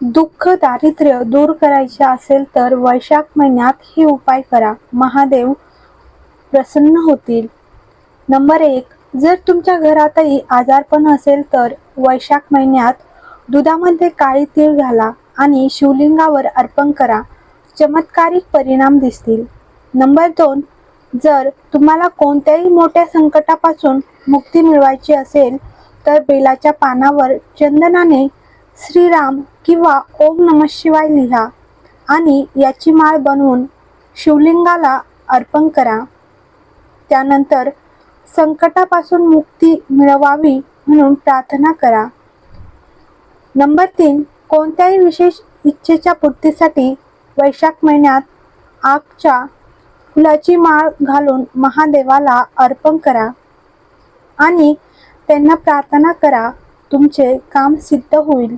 दुःख दारिद्र्य दूर करायचे असेल तर वैशाख महिन्यात हे उपाय करा. महादेव प्रसन्न होतील. नंबर एक जर तुमच्या घरातही आजारपण असेल तर वैशाख महिन्यात दुधामध्ये काळी तीळ घाला आणि शिवलिंगावर अर्पण करा. चमत्कारिक परिणाम दिसतील. नंबर दोन जर तुम्हाला कोणत्याही मोठ्या संकटापासून मुक्ती मिळवायची असेल तर बेलाच्या पानावर चंदनाने श्रीराम किंवा ओम नम शिवाय लिहा आणि याची माळ बनवून शिवलिंगाला अर्पण करा. त्यानंतर संकटापासून मुक्ती मिळवावी म्हणून प्रार्थना करा. नंबर तीन कोणत्याही विशेष इच्छेच्या पूर्तीसाठी वैशाख महिन्यात आगच्या फुलाची माळ घालून महादेवाला अर्पण करा आणि त्यांना प्रार्थना करा तुमचे काम सिद्ध होईल.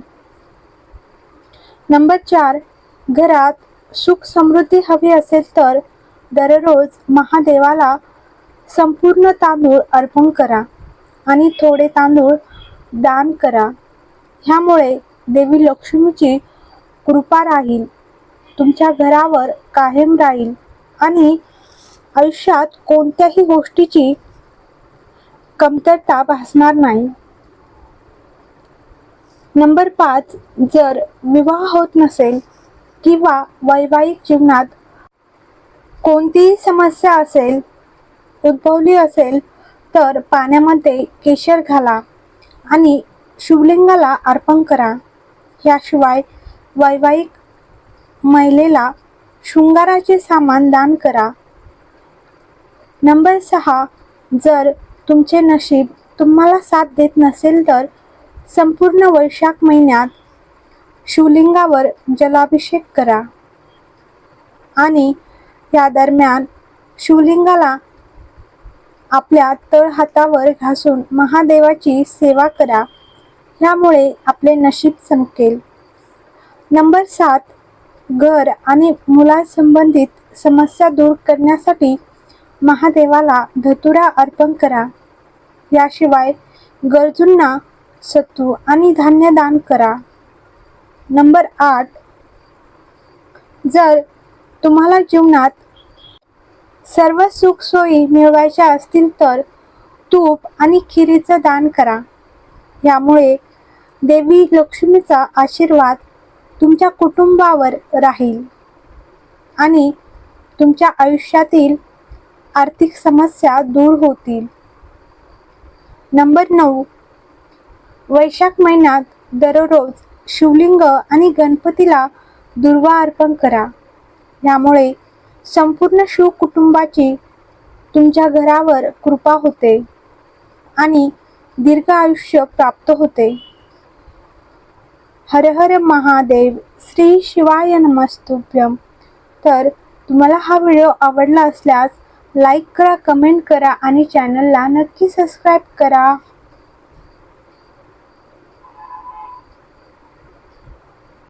नंबर चार घरात सुख समृद्धी हवी असेल तर दररोज महादेवाला संपूर्ण तांदूळ अर्पण करा आणि थोडे तांदूळ दान करा. ह्यामुळे देवी लक्ष्मीची कृपा राहील तुमच्या घरावर कायम राहील आणि आयुष्यात कोणत्याही गोष्टीची कमतरता भासणार नाही. नंबर पाच जर विवाह होत नसेल किंवा वैवाहिक जीवनात कोणतीही समस्या असेल उद्भवली असेल तर पाण्यामध्ये केशर घाला आणि शिवलिंगाला अर्पण करा. याशिवाय वैवाहिक महिलेला शृंगाराचे सामान दान करा. नंबर सहा जर तुमचे नशीब तुम्हाला साथ देत नसेल तर संपूर्ण वैशाख महिन्यात शिवलिंगावर जलाभिषेक करा. आणि या दरम्यान शिवलिंगाला आपल्या तळहातावर घासून महादेवाची सेवा करा. यामुळे आपले नशीब संकेल नंबर सात घर आणि मुलांसंबंधित समस्या दूर करण्यासाठी महादेवाला धतुरा अर्पण करा. याशिवाय गरजूंना सत्तू आणि धान्य दान करा. नंबर आठ. जर तुम्हाला जीवनात सर्व सुखसोयी मिळवायच्या असतील तर तूप आणि खिरीचं दान करा. यामुळे देवी लक्ष्मीचा आशीर्वाद तुमच्या कुटुंबावर राहील आणि तुमच्या आयुष्यातील आर्थिक समस्या दूर होतील. नंबर नऊ. वैशाख महिन्यात दररोज शिवलिंग आणि गणपतीला दुर्वा अर्पण करा. यामुळे संपूर्ण शिव कुटुंबाची तुमच्या घरावर कृपा होते आणि दीर्घ आयुष्य प्राप्त होते. हर हर महादेव श्री शिवाय नमस्तुभ्यम तर तुम्हाला हा व्हिडिओ आवडला असल्यास लाईक करा कमेंट करा आणि चॅनलला नक्की सबस्क्राईब करा.